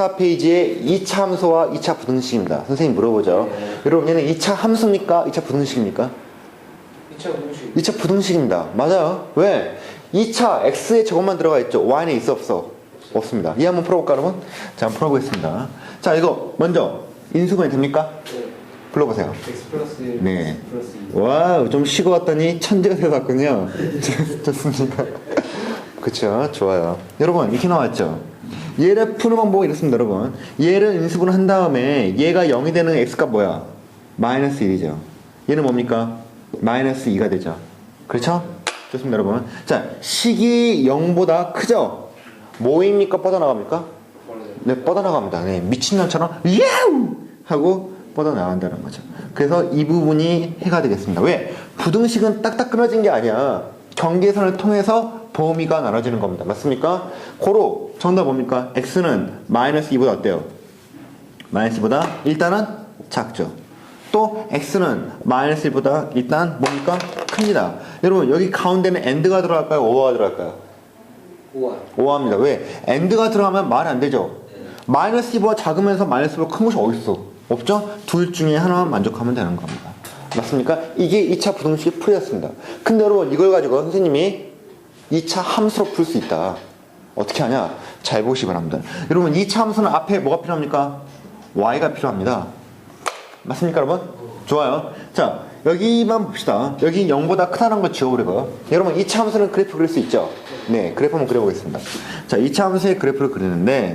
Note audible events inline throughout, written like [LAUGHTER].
164페이지의 2차 함수와 2차 부등식입니다. 선생님 물어보죠. 네. 여러분 얘는 2차 함수입니까? 2차 부등식입니까? 2차 공식 2차 부등식입니다. 맞아요. 왜? 2차 x의 제곱만 들어가 있죠. y는 있어 없어? 없습니다. 이 한번 풀어볼까 여러분? 자 한번 풀어보겠습니다. 자 이거 먼저 인수분해 됩니까? 네. 불러보세요. x 플러스 1 네. x 플러스 2 와우 좀 쉬고 왔더니 천재가 되어 왔군요. [LAUGHS] 좋습니다. 그쵸 좋아요. 여러분 이렇게 나왔죠. 얘를 푸는 방법이 이렇습니다 여러분. 얘를 인수분해 한 다음에 얘가 0이 되는 x가 뭐야? 마이너스 1이죠. 얘는 뭡니까? 마이너스 2가 되죠. 그렇죠? 좋습니다 여러분. 자 식이 0보다 크죠? 뭐입니까? 뻗어나갑니까? 네, 뻗어나갑니다. 네, 미친년처럼 야우 하고 뻗어나간다는 거죠. 그래서 이 부분이 해가 되겠습니다. 왜? 부등식은 딱딱 끊어진 게 아니야. 경계선을 통해서 범위가 나눠지는 겁니다. 맞습니까? 고로 정답 뭡니까? x는 마이너스 2보다 어때요? 마이너스 2보다 일단은 작죠. 또 x는 마이너스 1보다 일단 뭡니까? 큽니다. 여러분 여기 가운데는 end가 들어갈까요? over가 들어갈까요? 5와 5합니다. 왜? 엔드가 들어가면 말이 안 되죠. 마이너스 2보다 작으면서 마이너스 2보다 큰 것이 어딨어? 없죠? 둘 중에 하나만 만족하면 되는 겁니다. 맞습니까? 이게 2차 부등식의 풀이였습니다. 근데 여러분 이걸 가지고 선생님이 2차 함수로 풀 수 있다. 어떻게 하냐? 잘 보시기 바랍니다. 여러분 2차 함수는 앞에 뭐가 필요합니까? y가 필요합니다. 맞습니까 여러분? 좋아요. 자 여기만 봅시다. 여기 0보다 크다는 거 지워버리고요. 여러분 2차 함수는 그래프 그릴 수 있죠? 네 그래프 한번 그려보겠습니다. 자 2차 함수의 그래프를 그리는데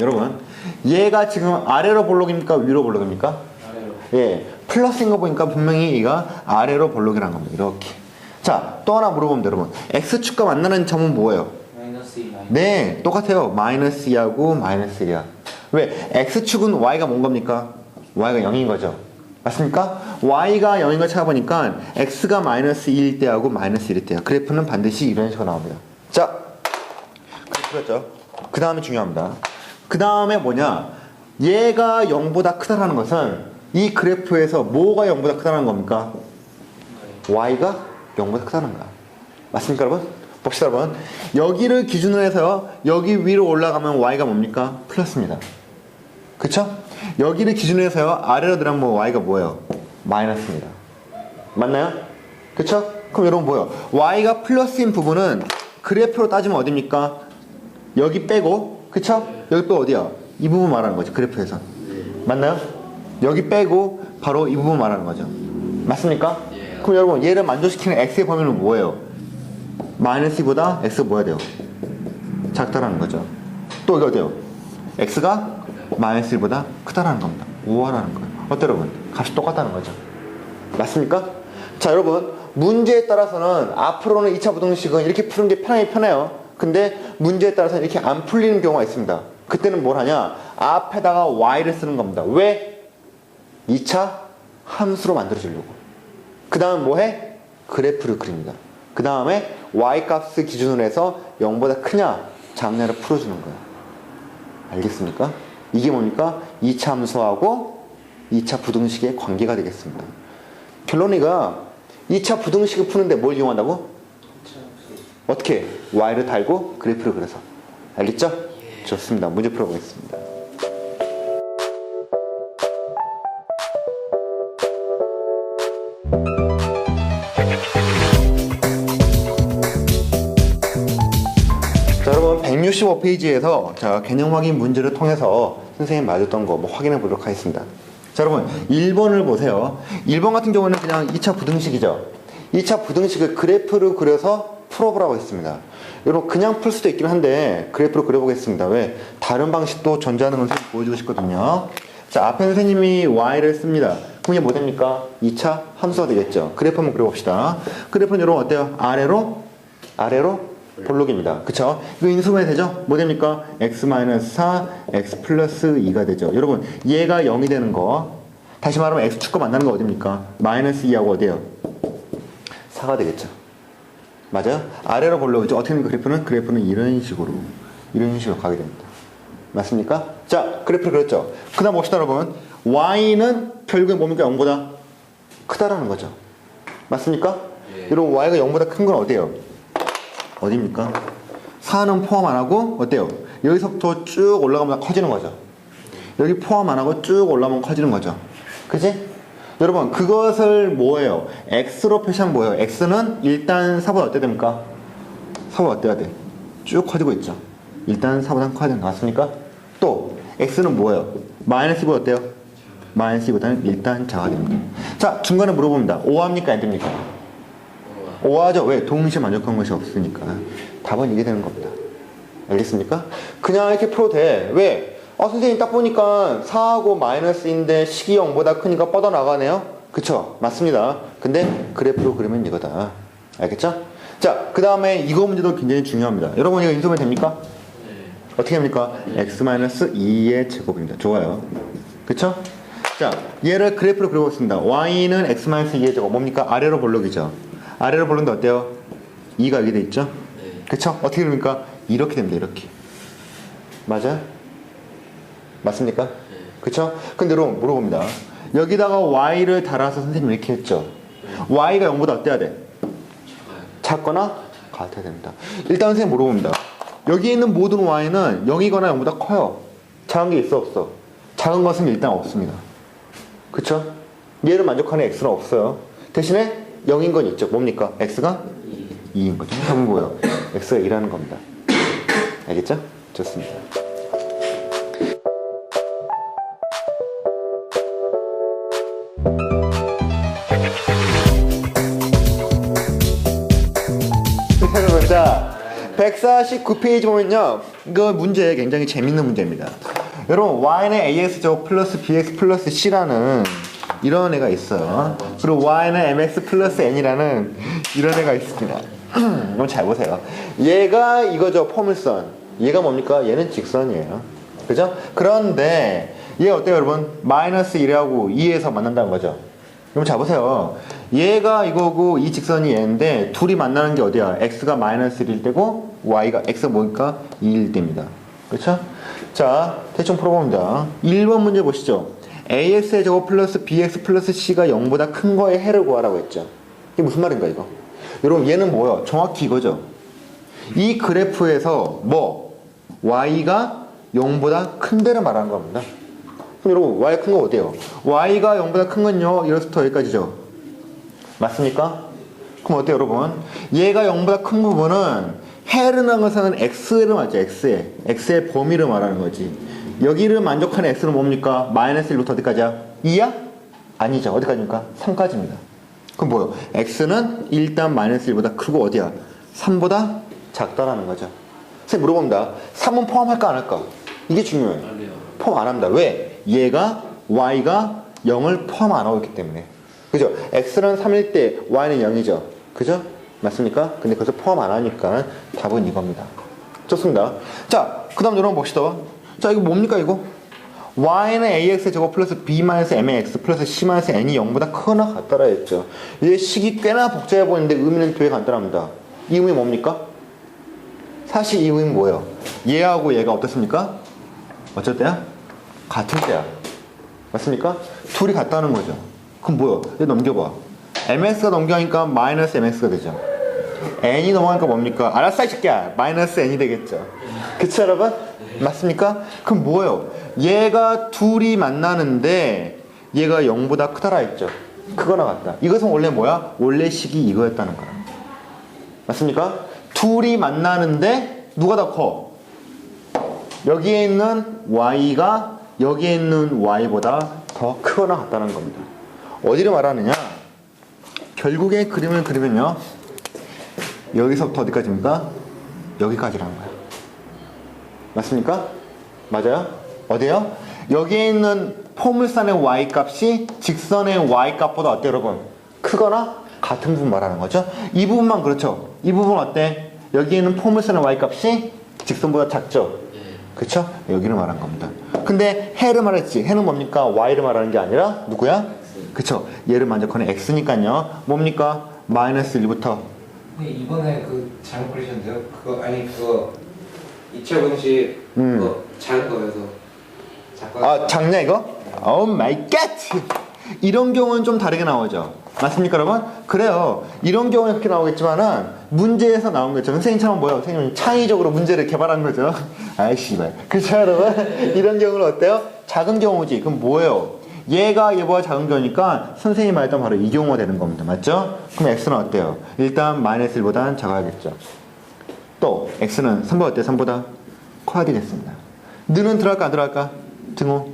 여러분 얘가 지금 아래로 볼록입니까? 위로 볼록입니까? 아래로 예 플러스인 거 보니까 분명히 얘가 아래로 볼록이라는 겁니다. 이렇게 자 또 하나 물어보면 여러분 x축과 만나는 점은 뭐예요? 마이너스 2 마이너스 네, 똑같아요. 마이너스 2하고 마이너스 1이야. 왜? X축은 Y가 뭔 겁니까? Y가 0인 거죠. 맞습니까? Y가 0인 걸 찾아보니까 X가 마이너스 2일 때하고 마이너스 1일 때야. 그래프는 반드시 이런 식으로 나옵니다. 자, 그랬죠. 그 다음에 중요합니다. 그 다음에 뭐냐? 얘가 0보다 크다라는 것은 이 그래프에서 뭐가 0보다 크다는 겁니까? y가 0보다 크다는 거야. 맞습니까, 여러분? 봅시다, 여러분. 여기를 기준으로 해서 여기 위로 올라가면 y가 뭡니까? 플러스입니다. 그쵸? 여기를 기준으로 해서요, 아래로 들어가면 y가 뭐예요? 마이너스입니다. 맞나요? 그쵸? 그럼 여러분 뭐예요? y가 플러스인 부분은 그래프로 따지면 어딥니까? 여기 빼고, 그쵸? 여기 빼고 어디야? 이 부분 말하는 거죠, 그래프에서. 맞나요? 여기 빼고 바로 이 부분 말하는 거죠. 맞습니까? 예. 그럼 여러분 얘를 만족시키는 x의 범위는 뭐예요? 마이너스 2보다 x가 뭐야 돼요? 작다라는 거죠. 또 이거 어때요? x가 마이너스 1보다 크다라는 겁니다. 우월하는 거예요. 어때 여러분? 값이 똑같다는 거죠. 맞습니까? 자 여러분 문제에 따라서는 앞으로는 2차 부등식은 이렇게 푸는 게 편하게 편해요. 근데 문제에 따라서는 이렇게 안 풀리는 경우가 있습니다. 그때는 뭘 하냐? 앞에다가 y를 쓰는 겁니다. 왜? 2차 함수로 만들어주려고. 그 다음 뭐 해? 그래프를 그립니다. 그 다음에 y 값을 기준으로 해서 0보다 크냐 작냐를 풀어주는 거예요. 알겠습니까? 이게 뭡니까? 2차 함수하고 2차 부등식의 관계가 되겠습니다. 결론이가 2차 부등식을 푸는데 뭘 이용한다고? 어떻게? y를 달고 그래프를 그려서. 알겠죠? 좋습니다. 문제 풀어보겠습니다. 자, 여러분 165페이지에서 자, 개념 확인 문제를 통해서 선생님 맞았던 거 뭐 확인해 보도록 하겠습니다. 자, 여러분 1번을 보세요. 1번 같은 경우는 그냥 2차 부등식이죠. 2차 부등식을 그래프를 그려서 풀어보라고 했습니다. 여러분 그냥 풀 수도 있긴 한데 그래프를 그려보겠습니다. 왜? 다른 방식도 전제하는 걸 보여주고 싶거든요. 자, 앞에 선생님이 y를 씁니다. 그럼 이게 뭐 됩니까? 2차 함수가 되겠죠. 그래프 한번 그려봅시다. 그래프는 여러분 어때요? 아래로 아래로 볼록입니다. 그쵸? 이거 인수분해 되죠? 뭐 됩니까? x-4, x 플러스 2가 되죠. 여러분, 얘가 0이 되는 거. 다시 말하면 x축과 만나는 거 어딥니까? 마이너스 2하고 어디에요? 4가 되겠죠. 맞아요? 아래로 볼록이죠. 어떻게 되는 그래프는? 그래프는 이런 식으로, 이런 식으로 가게 됩니다. 맞습니까? 자, 그래프를 그렸죠. 그 다음 봅시다, 여러분. Y는 결국에 뭡니까? 0보다 크다라는 거죠. 맞습니까? 예. 여러분, y가 0보다 큰 건 어디예요? 어디입니까? 4는 포함 안 하고 어때요? 여기서부터 쭉 올라가면 커지는 거죠. 여기 포함 안 하고 쭉 올라오면 커지는 거죠. 그지? 여러분, 그것을 뭐예요? x로 표시하면 뭐예요? x는 일단 4보다 어때 됩니까? 4보다 어때야 돼? 쭉 커지고 있죠. 일단 4보다 커지는 거 맞습니까? 또, x는 뭐예요? 마이너스 2보다 어때요? 마이너스 2보다는 일단 작아 됩니다. 자, 중간에 물어봅니다. 5합니까? 안 됩니까? 오하죠. 왜? 동시에 만족한 것이 없으니까. 답은 이게 되는 겁니다. 알겠습니까? 그냥 이렇게 풀어도 돼. 왜? 아, 선생님 딱 보니까 4하고 마이너스인데 식이 0보다 크니까 뻗어나가네요? 그쵸? 맞습니다. 근데 그래프로 그리면 이거다. 알겠죠? 자, 그 다음에 이거 문제도 굉장히 중요합니다. 여러분 이거 인수면 됩니까? 어떻게 합니까? x-2의 제곱입니다. 좋아요. 그쵸? 자, 얘를 그래프로 그려보겠습니다. y는 x-2의 제곱. 뭡니까? 아래로 볼록이죠. 아래로 볼록인데 어때요? 2가 여기 돼 있죠? 그쵸? 어떻게 됩니까? 이렇게 됩니다. 이렇게. 맞아요? 맞습니까? 그쵸? 근데 여러분 물어봅니다. 여기다가 y를 달아서 선생님이 이렇게 했죠. y가 0보다 어때야 돼? 작거나 같아야 됩니다. 일단 선생님 물어봅니다. 여기 있는 모든 y는 0이거나 0보다 커요. 작은 게 있어 없어? 작은 것은 일단 없습니다. 그쵸? 얘를 만족하는 x는 없어요. 대신에 0인 건 있죠. 뭡니까? x가 2인 거죠. 답은 뭐예요? x가 2라는 겁니다. 알겠죠? 좋습니다. 자, 149페이지 보면요. 이거 문제 굉장히 재밌는 문제입니다. 여러분, y는 ax제곱 플러스 bx 플러스 c라는 이런 애가 있어요. 그리고 y는 mx 플러스 n이라는 이런 애가 있습니다. [CLEARS THROAT] 이건 잘 보세요. 얘가 이거죠, 포물선. 얘가 뭡니까? 얘는 직선이에요. 그죠? 그런데 얘 어때요, 여러분? 마이너스 1하고 2에서 만난다는 거죠. 그럼 자 보세요. 얘가 이거고 이 직선이 얘인데 둘이 만나는 게 어디야? x가 마이너스 1일 때고 y가 x가 뭐니까 2일 때입니다. 그렇죠? 자, 대충 풀어봅니다. 1번 문제 보시죠. ax의 제곱 플러스 bx 플러스 c가 0보다 큰 거의 해를 구하라고 했죠. 이게 무슨 말인가 이거? 여러분 얘는 뭐예요? 정확히 이거죠. 이 그래프에서 뭐 y가 0보다 큰 데를 말하는 겁니다. 그럼 여러분 y 큰 거 어때요? y가 0보다 큰 건요 여기서부터 여기까지죠 맞습니까? 그럼 어때요 여러분? 얘가 0보다 큰 부분은 해르는 것은 x를 말죠 x의 x의 범위를 말하는 거지 여기를 만족하는 x는 뭡니까? 마이너스 1부터 어디까지야? 2야? 아니죠 어디까지입니까? 3까지입니다 그럼 뭐요? x는 일단 마이너스 1보다 크고 어디야? 3보다 작다라는 거죠 선생님 물어봅니다 3은 포함할까 안 할까? 이게 중요해요 포함 안 합니다. 왜? 얘가 y가 0을 포함 안 하고 있기 때문에. 그죠? x는 3일 때 y는 0이죠. 그죠? 맞습니까? 근데 그것을 포함 안 하니까 답은 이겁니다. 좋습니다. 자, 그 다음 여러분 봅시다. 자, 이거 뭡니까, 이거? y는 ax 제곱 플러스 b-mx 플러스 c-n이 0보다 크거나 같다라 했죠. 이게 식이 꽤나 복잡해 보이는데 의미는 되게 간단합니다. 이 의미 뭡니까? 사실 이 의미는 뭐예요? 얘하고 얘가 어떻습니까? 어쩔 때야? 같을 때야. 맞습니까? 둘이 같다는 거죠. 그럼 뭐야? 얘 넘겨봐. mx가 넘겨가니까 마이너스 mx가 되죠. N이 넘어가니까 뭡니까? 알았어, 이 새끼야. 마이너스 n이 되겠죠. 그쵸, 여러분? 맞습니까? 그럼 뭐예요? 얘가 둘이 만나는데 얘가 0보다 크다라 했죠. 크거나 같다. 이것은 원래 뭐야? 원래 식이 이거였다는 거야. 맞습니까? 둘이 만나는데 누가 더 커? 여기에 있는 y가 여기에 있는 y보다 더 크거나 같다는 겁니다. 어디를 말하느냐? 결국에 그림을 그리면요. 여기서부터 어디까지입니까? 여기까지라는 거예요. 맞습니까? 맞아요? 어디요? 여기에 있는 포물선의 y 값이 직선의 y 값보다 어때 여러분? 크거나 같은 부분 말하는 거죠. 이 부분만 그렇죠. 이 부분 어때? 여기에 있는 포물선의 y 값이 직선보다 작죠. 그쵸? 여기를 말한 겁니다. 근데 해를 말했지. 해는 뭡니까? y를 말하는 게 아니라 누구야? 그쵸? 얘를 만족하는 x니까요. 뭡니까? 마이너스 1부터 근데 이번에 그 잘못 그리셨는데요? 그거 아니 그거 이차 공식 음. 그거 작은 거여서 아 작냐 이거? 오 마이 갓! 이런 경우는 좀 다르게 나오죠. 맞습니까 여러분? 그래요. 이런 경우는 그렇게 나오겠지만은 문제에서 나온 거죠. 선생님처럼 뭐예요? 선생님 창의적으로 문제를 개발한 거죠. [LAUGHS] 아이 씨 발 그쵸 여러분 이런 경우는 어때요? 작은 경우지 그럼 뭐예요? 얘가 얘보다 작은 경우니까 선생님이 말했던 바로 이 경우가 되는 겁니다 맞죠? 그럼 x는 어때요? 일단 마이너스 1보다는 작아야겠죠 또 x는 3보다 어때요? 3보다 커야 되겠습니다 느는 들어갈까 안 들어갈까? 등호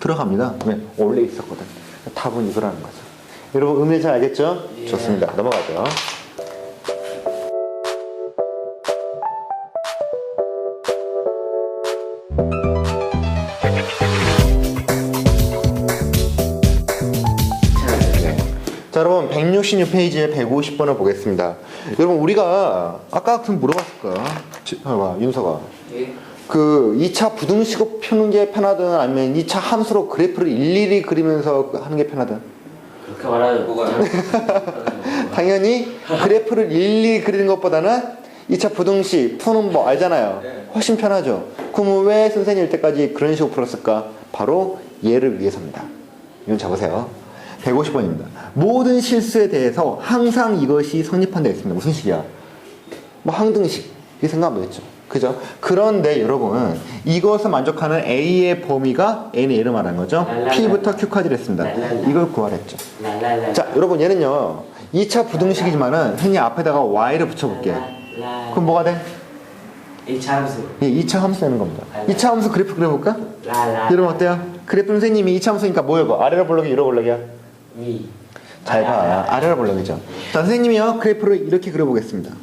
들어갑니다 왜? 원래 있었거든 답은 이거라는 거죠 여러분 의미 잘 알겠죠? 예. 좋습니다 넘어가죠 166 페이지에 150번을 보겠습니다. 여러분 우리가 아까 같은 물어봤을 거야 지- 봐봐 윤서가 예. 그 2차 부등식으로 푸는 게 편하든 아니면 2차 함수로 그래프를 일일이 그리면서 하는 게 편하든? 그렇게 말하면 뭐가요? [LAUGHS] 당연히 그래프를 일일이 그리는 것보다는 2차 부등식 푸는 뭐 알잖아요. 네. 훨씬 편하죠. 그럼 왜 선생님 이때까지 그런 식으로 풀었을까? 바로 얘를 위해서입니다. 이건 잡으세요 150번입니다 모든 실수에 대해서 항상 이것이 성립한다 했습니다 무슨 식이야 뭐 항등식 이게 생각 안 했죠 그죠 그런데 여러분 이것을 만족하는 A의 범위가 N의 A를 말하는 거죠. P부터 Q까지 했습니다. 이걸 구하랬죠. 자, 여러분 얘는요. 2차 부등식이지만은 선생님 앞에다가 y를 붙여볼게. 랄. 그럼 뭐가 돼? 이 참수. 예, 2차 함수 되는 겁니다. 2차 함수 그래프 그려볼까? 여러분 어때요? 그래프 선생님이 2차 함수니까 뭐예요? 아래로 볼록이 위로 볼록이야? 위. 잘 봐. 아래로 볼록이죠. 자, 선생님이요. 그래프를 이렇게 그려보겠습니다.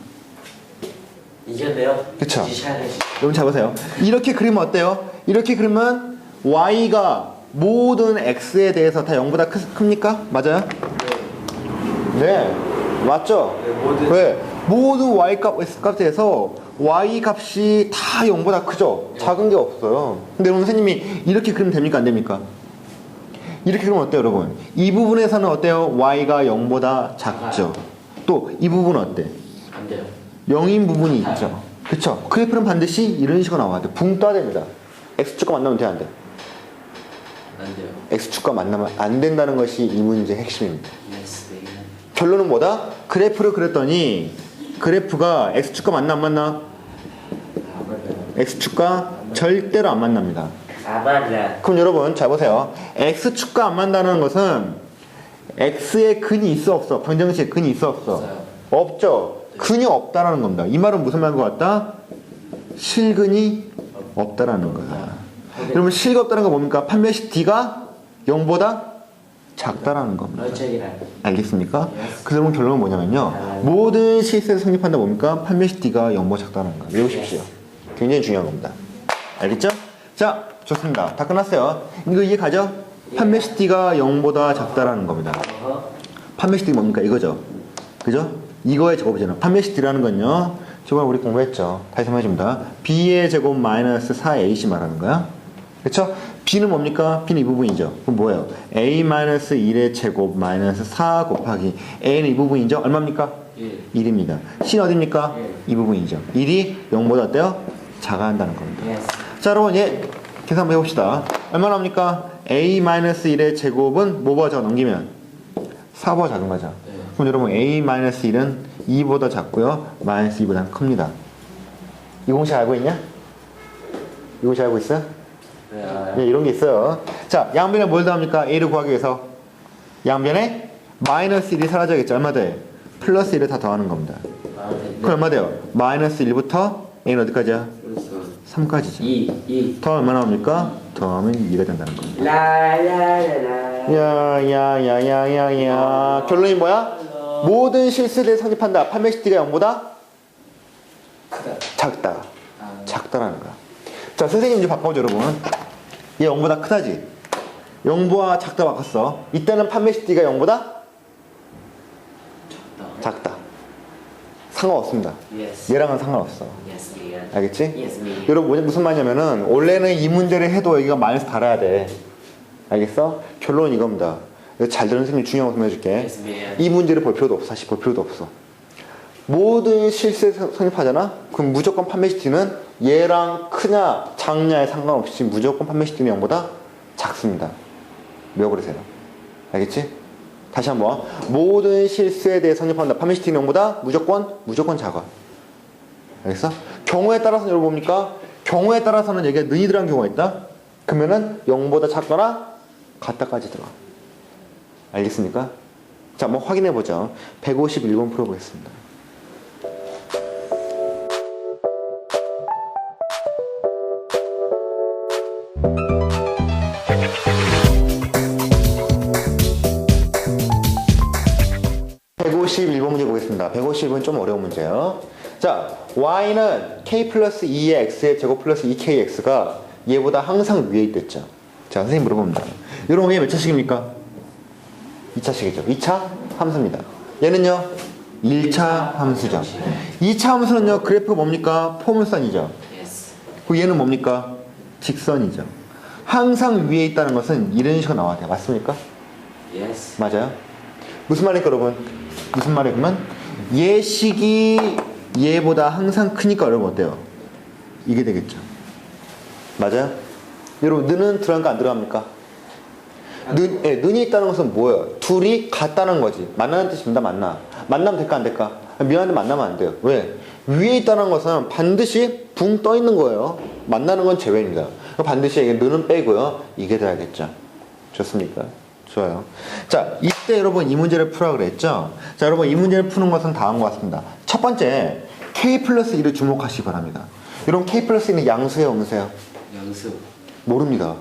이겼네요. 그쵸. 여러분 잘 보세요. 이렇게 그리면 어때요? 이렇게 그리면 y가 모든 x에 대해서 다 0보다 크, 큽니까? 맞아요? 네. 맞죠? 네, 모든- 왜? 모든 y 값, x 값에서 y 값이 다 0보다 크죠? 작은 게 없어요. 근데 여러분 선생님이 이렇게 그리면 됩니까? 안 됩니까? 이렇게 그리면 어때요, 여러분? 이 부분에서는 어때요? y가 0보다 작죠? 또 이 부분은 어때? 안 돼요. 0인 부분이 있죠. 그쵸? 그래프는 반드시 이런 식으로 나와야 돼. 붕 떠야 됩니다. x축과 만나면 돼, 안 돼? 안 돼요. x축과 만나면 안 된다는 것이 이 문제의 핵심입니다. 예스. 네. 결론은 뭐다? 그래프를 그렸더니 그래프가 x축과 만나 안 만나? x축과 절대로 안 만납니다. 아바라. 그럼 여러분 잘 보세요. x축과 안 만나는 것은 x의 근이 있어 없어? 방정식에 근이 있어 없어? 없죠. 근이 없다라는 겁니다. 이 말은 무슨 말인 것 같다? 실근이 없다라는 거야. 여러분 실가 없다는 건 뭡니까? 판매식 d가 0보다 작다라는 겁니다. 얼척이라. 알겠습니까? 그래서 여러분 결론은 뭐냐면요. 아. 모든 실수에서 성립한다 뭡니까? 판매식 d가 0보다 작다는 거. 외우십시오. 굉장히 중요한 겁니다. 알겠죠? 자, 좋습니다. 다 끝났어요. 이거 이해 가죠? 판매식 d가 0보다 작다라는 겁니다. 판매식 d가 뭡니까? 이거죠. 그죠? 이거의 제곱이잖아. 판매식 d라는 건요. 저번에 우리 공부했죠. 다시 한번 해줍니다. b의 제곱 마이너스 4ac 말하는 거야. 그쵸? b는 뭡니까? b는 이 부분이죠. 그럼 뭐예요? a 마이너스 1의 제곱 마이너스 4 곱하기 a는 이 부분이죠. 얼마입니까? 1. 1입니다. c는 어딥니까? 일. 이 부분이죠. 1이 0보다 어때요? 작아야 한다는 겁니다. 예스. 자 여러분 얘 계산 한번 해봅시다 얼마 나옵니까? a-1의 제곱은 뭐보다 넘기면 4보다 작은 거죠 네. 그럼 여러분 a-1은 2보다 작고요 마이너스 2보다 큽니다 이 공식 알고 있냐? 이 공식 알고 있어? 네. 아, 네, 이런 게 있어요 자 양변에 뭘 더합니까? a를 구하기 위해서 양변에 마이너스 1이 사라져야겠죠 얼마 돼? 플러스 1을 다 더하는 겁니다 아, 네. 그럼 얼마 돼요? 마이너스 1부터 a는 어디까지야? 플러스 3까지죠 2. 2. 더 얼마 나옵니까? 더하면 2가 된다는 겁니다. 라라라라. 야야야야야야 결론이 뭐야? 모든 실수에 성립한다. 판매식 D가 0보다 크다. 작다. 아, 작다라는 거야. 자 선생님 이제 바꿔보죠 여러분. 얘 0보다 크다지? 0보다 작다 바꿨어. 이때는 판매식 D가 0보다 작다. 상관없습니다. 얘랑은 상관없어. 알겠지? 여러분 무슨 말이냐면은 원래는 이 문제를 해도 여기가 마이너스 달아야 돼. 알겠어? 결론은 이겁니다. 잘 들은 선생님 중요한 거 설명해줄게. 이 문제를 볼 필요도 없어. 사실 볼 필요도 없어. 모든 서- 성립하잖아? 그럼 무조건 판매식 D는 얘랑 크냐 작냐에 상관없이 무조건 판매식 D는 0보다 작습니다. 외워버리세요. 알겠지? 다시 한번 모든 실수에 대해 D는 0보다 무조건 무조건 작아. 알겠어? 경우에 따라서 여러분 뭡니까? 경우에 따라서는 여기가 는이 들어간 경우가 있다? 그러면은 0보다 작거나 같다까지 들어. 알겠습니까? 자, 한번 확인해 보죠. 151번 풀어보겠습니다. 보겠습니다. (151번) 좀 어려운 문제예요. 자 y는 k 플러스 2의 x의 제곱 플러스 2kx가 얘보다 항상 위에 있댔죠. 자 선생님 물어봅니다. 이런 게 몇 차식입니까? 2차식이죠. 2차 함수입니다. 얘는요? 1차 함수죠. 2차 함수는요 그래프 뭡니까? 포물선이죠. 그 얘는 뭡니까? 직선이죠. 항상 위에 있다는 것은 이런 식으로 나와야 돼요. 맞습니까. 맞아요? 무슨 말일까 여러분? 무슨 말이냐면 예식이 얘보다 항상 크니까 여러분 어때요? 이게 되겠죠. 맞아요? 여러분 는은 들어간가 안 들어갑니까? 는, 예, 는이 있다는 것은 뭐예요? 둘이 같다는 거지. 만나는 뜻입니다. 만나. 만나면 될까 안 될까? 미안한데 만나면 안 돼요. 왜? 위에 있다는 것은 반드시 붕 떠 있는 거예요. 만나는 건 제외입니다. 반드시 이게 는은 빼고요. 이게 돼야겠죠. 좋습니까? 좋아요. 자, 이때 여러분 이 문제를 풀라 그랬죠? 자, 여러분 이 문제를 푸는 것은 다음과 같습니다. 첫 번째, k 플러스 1을 주목하시기 바랍니다. 여러분 k 플러스 1은 양수예요, 음수예요? 영수. 모릅니다.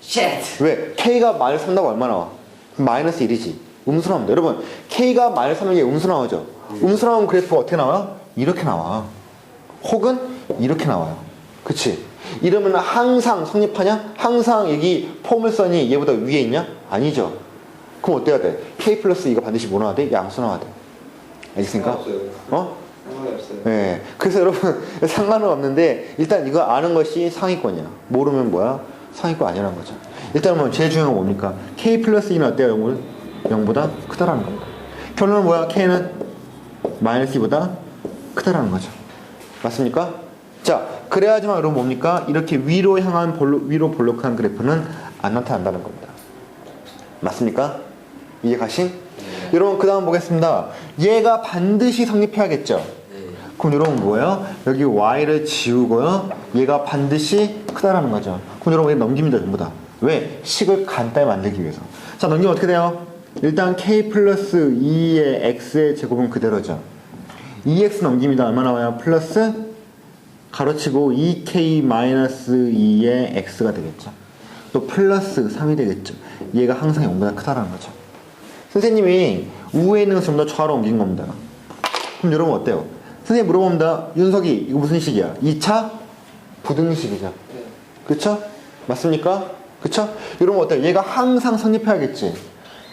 쉣. 왜? k가 마이너스 3 나고 얼마 나와? 마이너스 1이지. 음수 나옵니다. 여러분, k가 마이너스 3면 얘 음수 나오죠? 음수 나오면 그래프가 어떻게 나와요? 이렇게 나와. 혹은 이렇게 나와요. 그치? 이러면 항상 성립하냐? 항상 여기 포물선이 얘보다 위에 있냐? 아니죠. 그럼 어때야 돼? k 플러스 2가 반드시 뭐 나와야 돼? 양수 나와야 돼. 알겠습니까? 어? 없어요. 네. 그래서 [LAUGHS] 여러분 상관은 없는데 일단 이거 아는 것이 상위권이야. 모르면 뭐야? 상위권 아니라는 거죠. 일단 뭐 제일 중요한 건 뭡니까? k 플러스 2는 어때요? 0을 0보다 크다라는 겁니다. 결론은 뭐야? k는 마이너스 2보다 크다라는 거죠. 맞습니까? 자, 그래야지만 여러분 뭡니까? 이렇게 위로 향한 볼로, 위로 볼록한 그래프는 안 나타난다는 겁니다. 맞습니까? 이해 가심? 여러분 그 다음 보겠습니다. 얘가 반드시 성립해야겠죠? 네. 그럼 여러분 뭐예요? 여기 y를 지우고요. 얘가 반드시 크다라는 거죠. 그럼 여러분 얘 넘깁니다 전부 다. 왜? 식을 간단히 만들기 위해서. 자 넘기면 어떻게 돼요? 일단 k 플러스 2의 x의 제곱은 그대로죠. 2x 넘깁니다. 얼마 나와요? 플러스 가로치고 2k 마이너스 2의 x가 되겠죠. 또 플러스 3이 되겠죠. 얘가 항상 0보다 크다라는 거죠. 선생님이 우에 있는 것을 전부 다 좌로 옮긴 겁니다. 그럼 여러분 어때요? 선생님 물어봅니다. 윤석이 이거 무슨 식이야? 2차 부등식이죠. 네. 그쵸? 맞습니까? 그쵸? 여러분 어때요? 얘가 항상 성립해야겠지.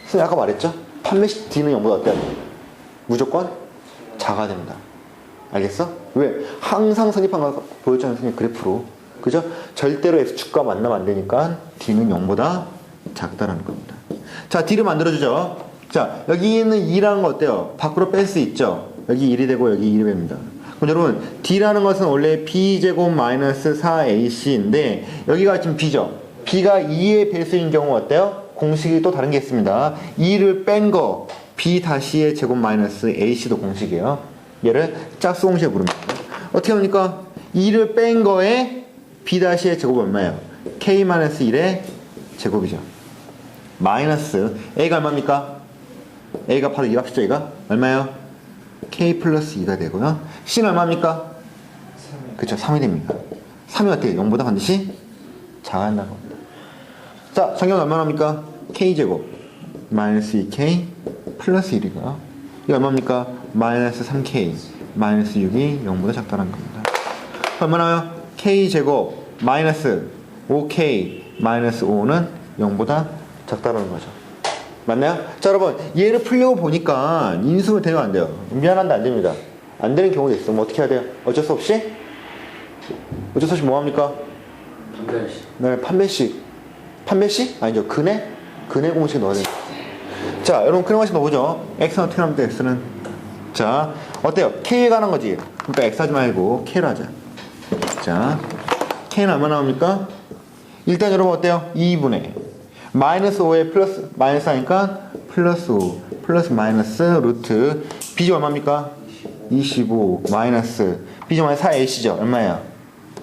선생님 아까 말했죠? 판매식 D는 0보다 어때야 돼? 무조건 작아야 됩니다. 알겠어? 왜? 항상 성립한 거 보였잖아요. 선생님 그래프로. 그죠? 절대로 X축과 만나면 안 되니까 D는 0보다 작다라는 겁니다. 자, D를 만들어주죠. 자, 여기 있는 2라는 거 어때요? 밖으로 뺄 수 있죠? 여기 1이 되고 여기 1이 됩니다. 그럼 여러분, D라는 것은 원래 B제곱 마이너스 4AC인데 여기가 지금 B죠? B가 2의 배수인 경우 어때요? 공식이 또 다른 게 있습니다. 2를 뺀 거, B 다시의 제곱 마이너스 AC도 공식이에요. 얘를 짝수 공식에 부릅니다. 어떻게 합니까? 2를 뺀 거에 B 다시의 제곱 얼마예요? K 마이너스 1의 제곱이죠. 마이너스 A가 얼마입니까? A가 바로 이 값이죠, A가? 얼마예요? K 플러스 2가 되고요. C는 얼마입니까? 그쵸, 3이 됩니다. 3이 어때요? 0보다 반드시 작아한다는 겁니다. 자, 정경 얼마 나옵니까? K제곱 마이너스 2K 플러스 1이고요. 이거 얼마입니까? 마이너스 3K 마이너스 6이 0보다 작다는 겁니다. 얼마 나와요? K제곱 마이너스 5K 마이너스 5는 0보다 작다는 거죠. 맞나요? 자, 여러분, 얘를 풀려고 보니까 인수가 돼요, 안 돼요? 미안한데 안 됩니다. 안 되는 경우도 있어. 뭐 어떻게 해야 돼요? 어쩔 수 없이? 어쩔 수 없이 뭐 합니까? 판별식. 네, 판매식. 판매식? 아니죠. 근해? 근해 공식 넣어야 돼요. 자, 여러분, 근해 공식 넣어보죠. x는 어떻게 하면 돼, x는? 자, 어때요? k에 관한 거지. 그러니까 x 하지 말고 k를 하자. 자, k는 얼마 나옵니까? 일단 여러분 어때요? 2분의 마이너스 5에 플러스 마이너스 하니까 플러스 5 플러스 마이너스 루트. b지 얼마입니까? 25 마이너스. b지 마이너스 4ac죠. 얼마예요?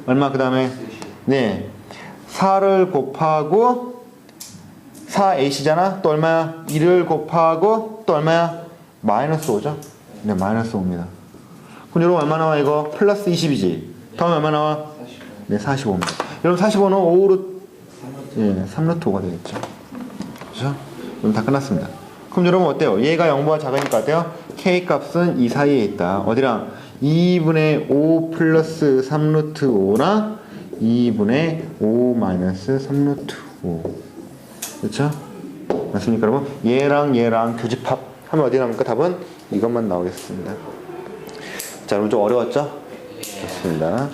얼마 그 다음에? 네. 4를 곱하고 4ac잖아. 또 얼마야? 1을 곱하고 또 얼마야? 마이너스 5죠? 네 마이너스 5입니다. 그럼 여러분 얼마 나와 이거? 플러스 20이지? 다음에 얼마 나와? 네 45입니다. 여러분 45는 5로 예 3루트 5가 되겠죠. 그죠? 그럼 다 끝났습니다. 그럼 여러분 어때요? 얘가 0보다 작으니까 어때요? K 값은 이 사이에 있다. 어디랑? 2분의 5 플러스 3루트 5나 2분의 5 마이너스 3루트 5 그렇죠? 맞습니까 여러분? 얘랑 얘랑 교집합 하면 어디 나옵니까? 답은? 이것만 나오겠습니다. 자 여러분 좀 어려웠죠? 좋습니다